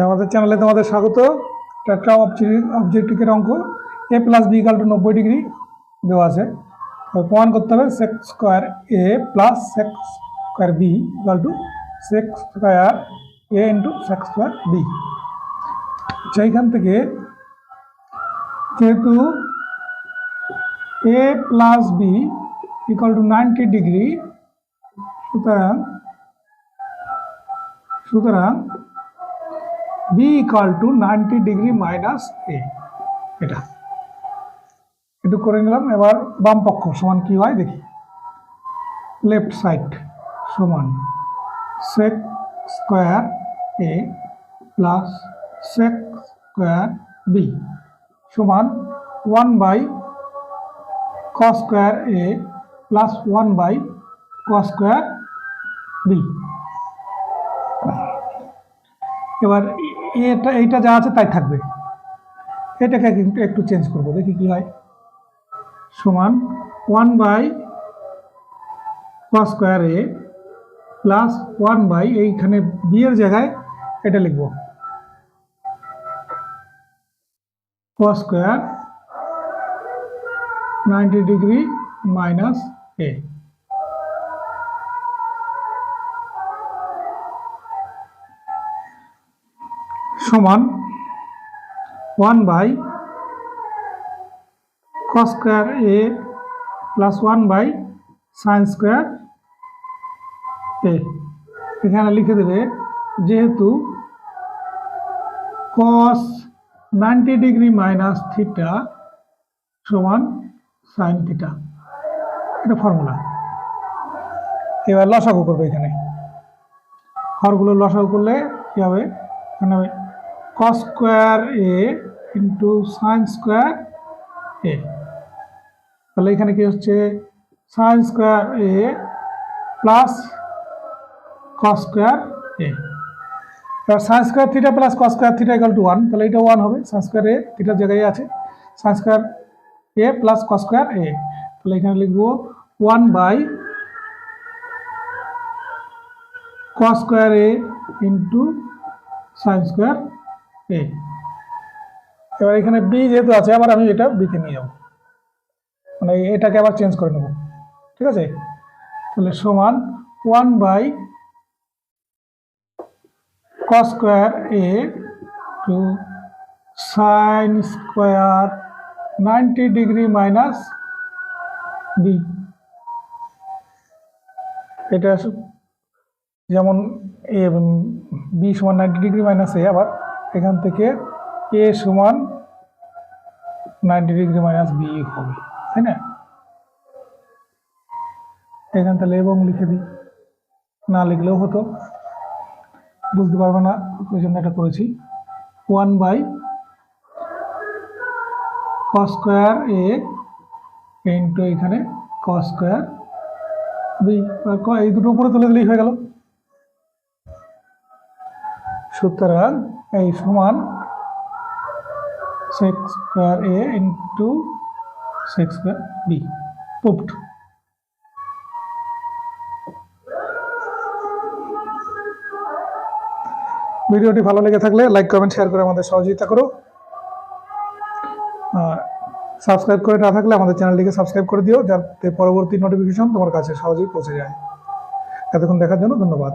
আমাদের চ্যানেলে তোমাদের স্বাগত। এটা একটা অবজেক্টিভের অঙ্ক। A plus B equal to নব্বই ডিগ্রি দেওয়া আছে। প্রমাণ করতে হবে sec square A plus sec square B equal to sec square A into sec square B সেইখান থেকে যেহেতু A plus B equal to ninety degree সুতরাং সুতরাং B equal to ninety degree minus A এটা। একটু করে নিলাম, এবার বাম পক্ষ সমান কি হয় দেখি। লেফট সাইড সমান sec square A plus sec square B সমান one by cos square A plus one by cos square B এবার এটা, এইটা যা আছে তাই থাকবে। এটাকে কিন্তু একটু চেঞ্জ করব, দেখি কি হয়। সমান one by square A plus one by এইখানে বিয়ের জায়গায় এটা লিখব। Square ninety degree minus A সমান one by cos square A plus one by sine square A এখানে লিখে দেবে, যেহেতু cos ninety degree minus theta সমান সাইন থিটা এটা ফর্মুলা এবার লসাগু করবে এখানে। হরগুলো লসাগু করলে কী হবে? এখানে cos square A into sine square A তাহলে এখানে কি হচ্ছে? Sine square A plus cos square A এবার sine square theta plus cos square theta equal to one তাহলে এটা ওয়ান হবে। সাইন স্কোয়ার এ থিটার জায়গায় আছে। Sine square A plus cos square A তাহলে এখানে লিখব one by cos square A into sine square A এবার এখানে বি যেহেতু আছে, আবার আমি এটা বিতে নিয়ে যাব। মানে এটাকে আবার চেঞ্জ করে নেব। ঠিক আছে? তাহলে সমান one by cos square A to sine square ninety degree minus B এটা যেমন এ বি সমান নাইনটি ডিগ্রি মাইনাস এ আবার এখান থেকে এ সমান নাইনটি ডিগ্রি মাইনাস বি হবে, তাই না? এখান তাহলে এবং লিখে দিই। না লিখলেও হতো। বুঝতে পারবে না, ওই জন্য এটা করেছি। One by cos square A into এখানে কস স্কোয়ার বি এই দুটো উপরে তুলে দিলেই হয়ে গেল। সুতরাং এই সমান sec square A into sec B proved ভিডিওটি ভালো লেগে থাকলে লাইক কমেন্ট শেয়ার করে আমাদের সহযোগিতা করো। সাবস্ক্রাইব করে না থাকলে আমাদের চ্যানেলটিকে সাবস্ক্রাইব করে দিও, যাতে পরবর্তী নোটিফিকেশন তোমার কাছে সহজেই পৌঁছে যায়। এতক্ষণ দেখার জন্য ধন্যবাদ।